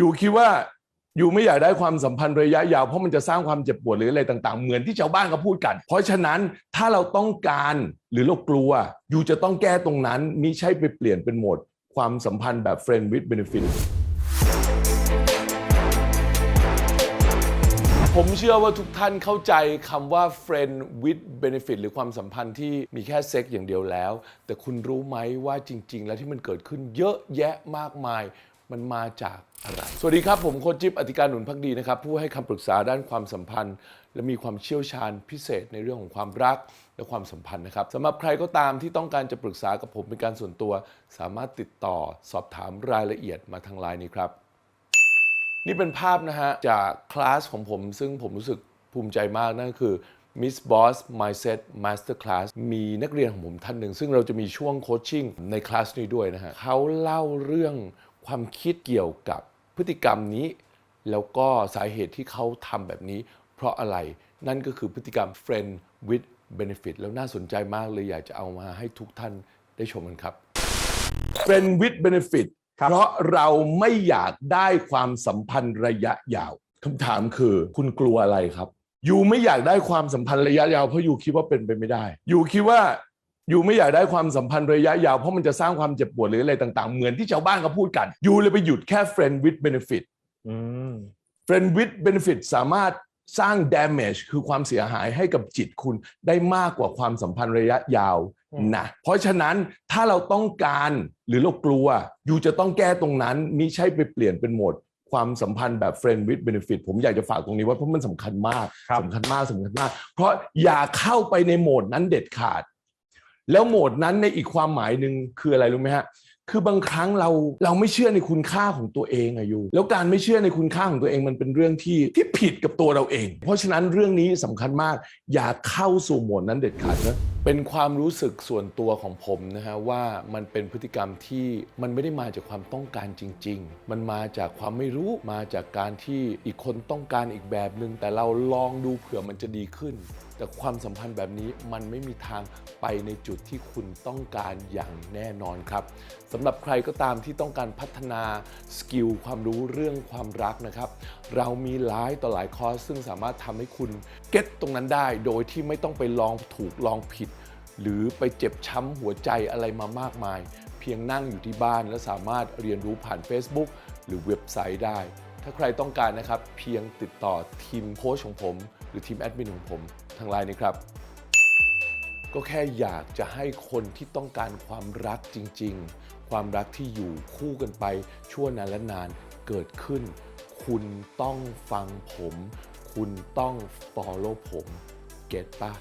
อยู่คิดว่าอยู่ไม่อยากได้ความสัมพันธ์ระยะยาวเพราะมันจะสร้างความเจ็บปวดหรืออะไรต่าง ๆ เหมือนที่ชาวบ้านเขาพูดกัน เพราะฉะนั้นถ้าเราต้องการหรือเรากลัว อยู่จะต้องแก้ตรงนั้นมิใช่ไปเปลี่ยนเป็นโหมด ความสัมพันธ์แบบ friend with benefit ผมเชื่อว่าทุกท่านเข้าใจคำว่า friend with benefit หรือความสัมพันธ์ที่มีแค่เซ็กอย่างเดียวแล้ว แต่คุณรู้ไหมว่าจริง ๆ แล้วที่มันเกิดขึ้นเยอะแยะมากมาย มันมาจากอะไร สวัสดีครับ ผมโคชจิ๊บอธิการหนุนพักดีนะครับ ผู้ให้คำปรึกษาด้านความสัมพันธ์ และมีความเชี่ยวชาญพิเศษในเรื่องของความรักและความสัมพันธ์นะครับสำหรับใครก็ตามที่ต้องการจะปรึกษากับผมเป็นการส่วนตัว สามารถติดต่อสอบถามรายละเอียดมาทางไลน์นี้ครับ นี่เป็นภาพนะฮะจากคลาสของผม ซึ่งผมรู้สึกภูมิใจมากนั่นคือ Miss Boss Mindset Master Class มีนักเรียนของผมท่านหนึ่ง ซึ่งเราจะมีช่วงโคชชิ่งในคลาสนี้ด้วยนะฮะเขาเล่าเรื่อง ความคิดเกี่ยวกับพฤติกรรมนี้ แล้วก็สาเหตุที่เขาทำแบบนี้ เพราะอะไรนั่นก็คือพฤติกรรม friend with benefit แล้วน่าสนใจมากเลยอยากจะเอามาให้ทุกท่านได้ชมกันครับ friend with benefit เพราะเราไม่อยากได้ความสัมพันธ์ระยะยาวคำถามคือคุณกลัวอะไรครับยูไม่อยากได้ความสัมพันธ์ระยะยาวเพราะยูคิดว่าเป็นไปไม่ได้ยูคิดว่า ยูไม่อยากได้ความสัมพันธ์ระยะยาวเพราะมันจะสร้างความเจ็บปวดหรืออะไรต่างๆ เหมือนที่ชาวบ้านเขาพูดกันยูเลยไปหยุดแค่ friend with benefit อืม friend with benefit สามารถสร้าง damage คือความเสียหายให้กับจิตคุณได้มากกว่าความสัมพันธ์ระยะยาวอืมนะเพราะฉะนั้นถ้าเราต้องการหรือเรากลัว อยู่จะต้องแก้ตรงนั้นมิใช่ไปเปลี่ยนเป็นโหมดความสัมพันธ์แบบ friend with benefit ผมอยากจะฝากตรงนี้ไว้เพราะมันสำคัญมากครับสำคัญมากสำคัญมาก เพราะอย่าเข้าไปในโหมดนั้นเด็ดขาด แล้วโหมดนั้นในอีกความหมายหนึ่งคืออะไรรู้ไหมฮะคือบางครั้งเราเราไม่เชื่อในคุณค่าของตัวเองอะอยู่ แล้วการไม่เชื่อในคุณค่าของตัวเองมันเป็นเรื่องที่ที่ผิดกับตัวเราเอง เพราะฉะนั้นเรื่องนี้สำคัญมาก อย่าเข้าสู่โหมดนั้นเด็ดขาดนะเป็นความรู้สึกส่วนตัวของผมนะฮะว่ามันเป็นพฤติกรรมที่มันไม่ได้มาจากความต้องการจริง ๆ มันมาจากความไม่รู้มาจากการที่อีกคนต้องการอีกแบบหนึ่งแต่เราลองดูเผื่อมันจะดีขึ้น แต่ความสัมพันธ์แบบนี้มันไม่มีทางไปในจุดที่คุณต้องการอย่างแน่นอนครับสำหรับใครก็ตามที่ต้องการพัฒนาสกิลความรู้เรื่องความรักนะครับ เรามีหลายต่อหลายคอร์สซึ่งสามารถทำให้คุณเก็ตตรงนั้นได้ โดยที่ไม่ต้องไปลองถูกลองผิด หรือไปเจ็บช้ำหัวใจอะไรมามากมาย เพียงนั่งอยู่ที่บ้านและสามารถเรียนรู้ผ่าน Facebook หรือเว็บไซต์ได้ ถ้าใครต้องการนะครับ เพียงติดต่อทีมโค้ชของผม หรือทีมแอดมินของผมทางไลน์นี้ครับ ก็แค่อยากจะให้คนที่ต้องการความรักจริง ๆ ความรักที่อยู่คู่กันไปชั่วนานและนานเกิดขึ้น คุณต้องฟังผม คุณต้อง follow ผม เก็ตปะ